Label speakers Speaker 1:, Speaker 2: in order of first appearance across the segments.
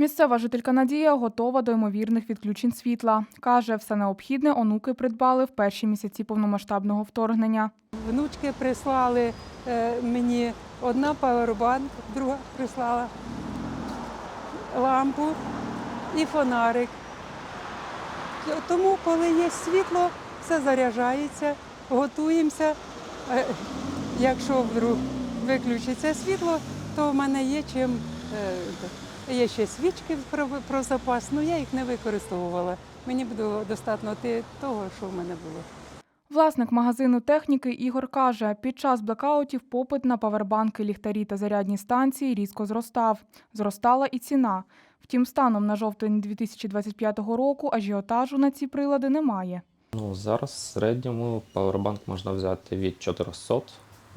Speaker 1: Місцева жителька Надія готова до ймовірних відключень світла. Каже, все необхідне онуки придбали в перші місяці повномасштабного вторгнення.
Speaker 2: Внучки прислали е, мені одна павербанк, друга прислала лампу і фонарик. Тому, коли є світло, все заряджається, готуємося. Е, Якщо вдруг виключиться світло, то в мене є чим. Є ще свічки про, про запас, але я їх не використовувала. Мені було достатньо того, що в мене було.
Speaker 1: Власник магазину техніки Ігор каже, під час блекаутів попит на павербанки, ліхтарі та зарядні станції різко зростав. Зростала і ціна. Втім, станом на жовтень 2025 року ажіотажу на ці прилади немає.
Speaker 3: Ну, зараз в середньому павербанк можна взяти від 400,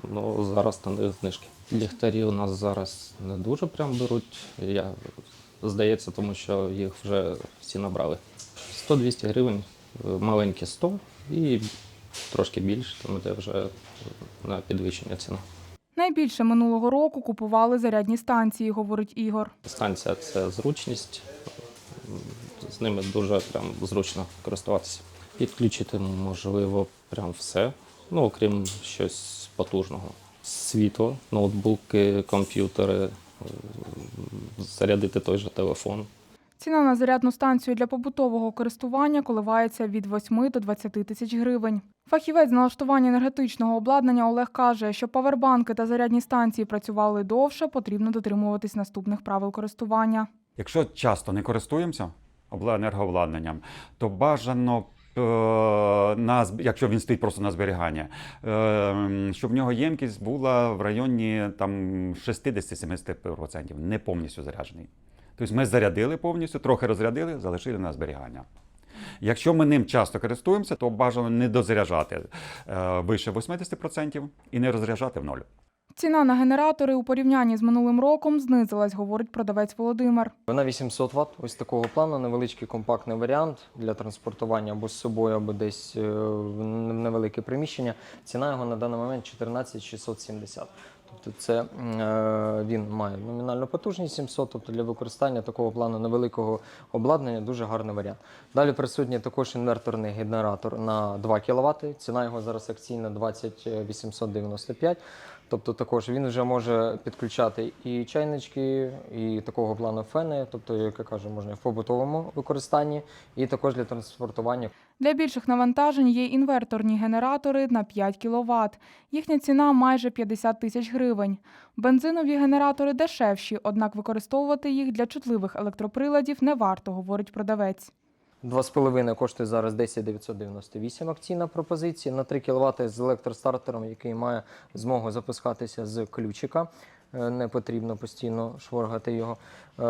Speaker 3: ну зараз на них знижки. Ліхтарі у нас зараз не дуже прям беруть. Я, здається, тому що їх вже всі набрали. 100-200 гривень, е, маленькі 100 і трошки більше, там іде вже на підвищення ціна.
Speaker 1: Найбільше минулого року купували зарядні станції, говорить Ігор.
Speaker 3: Станція це зручність, з ними дуже прям зручно користуватися. Підключити можливо прям все, ну окрім щось потужного. Світло, ноутбуки, комп'ютери, е, зарядити той же телефон.
Speaker 1: Ціна на зарядну станцію для побутового користування коливається від 8 до 20 тисяч гривень. Фахівець з налаштування енергетичного обладнання Олег каже, що павербанки та зарядні станції працювали довше, потрібно дотримуватись наступних правил користування.
Speaker 4: Якщо часто не користуємося обла- енергообладнанням, то бажано. Е, На, якщо він стоїть просто на зберігання, е, щоб в нього ємкість була в районі там 60-70%, не повністю заряджений. Тобто ми зарядили повністю, трохи розрядили, залишили на зберігання. Якщо ми ним часто користуємося, то бажано не дозаряджати е, вище 80% і не розряджати в ноль.
Speaker 1: Ціна на генератори у порівнянні з минулим роком знизилась, говорить продавець Володимир.
Speaker 5: На 800 Вт ось такого плану, невеличкий компактний варіант для транспортування або з собою, або десь е, в невелике приміщення. Ціна його на даний момент 14 670. Тобто це е, він має номінальну потужність 700, тобто для використання такого плану невеликого обладнання дуже гарний варіант. Далі присутній також інверторний генератор на 2 кВт. Ціна його зараз акційна 20 895. Тобто також він вже може підключати і чайнички, і такого плану фени, тобто, як я кажу, можна в побутовому використанні, і також для транспортування.
Speaker 1: Для більших навантажень є інверторні генератори на 5 кВт. Їхня ціна майже 50 тисяч гривень. Бензинові генератори дешевші, однак використовувати їх для чутливих електроприладів не варто, говорить продавець.
Speaker 5: 2,5 коштує зараз 10 998 акційна пропозиція на 3 кВт з електростартером, який має змогу запускатися з ключика. Е, Не потрібно постійно шворгати його.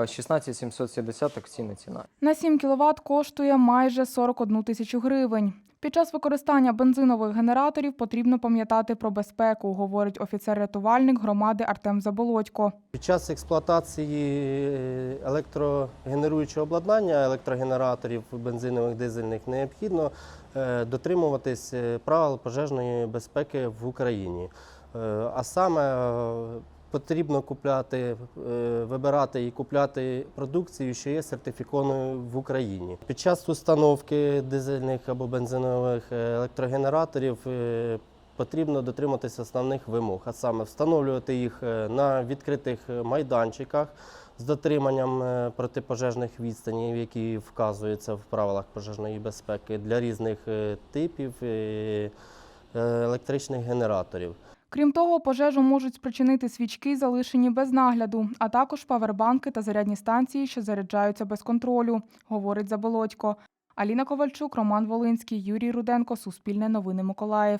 Speaker 5: 16770 акційна ціна.
Speaker 1: На 7 кВт коштує майже 41 тисячу гривень. Під час використання бензинових генераторів потрібно пам'ятати про безпеку, говорить офіцер-рятувальник громади Артем Заболодько.
Speaker 6: Під час експлуатації е, електрогенеруючого обладнання, електрогенераторів бензинових дизельних необхідно е, дотримуватись е, правил пожежної безпеки в Україні. А саме потрібно купляти, е, вибирати і купляти продукцію, що є сертифікованою в Україні. Під час установки дизельних або бензинових е, електрогенераторів е, потрібно дотриматися основних вимог, а саме встановлювати їх на відкритих майданчиках з дотриманням протипожежних відстанів, які вказуються в правилах пожежної безпеки для різних типів електричних генераторів.
Speaker 1: Крім того, пожежу можуть спричинити свічки, залишені без нагляду, а також павербанки та зарядні станції, що заряджаються без контролю, говорить Заболодько. Аліна Ковальчук, Роман Волинський, Юрій Руденко, Суспільне новини Миколаїв.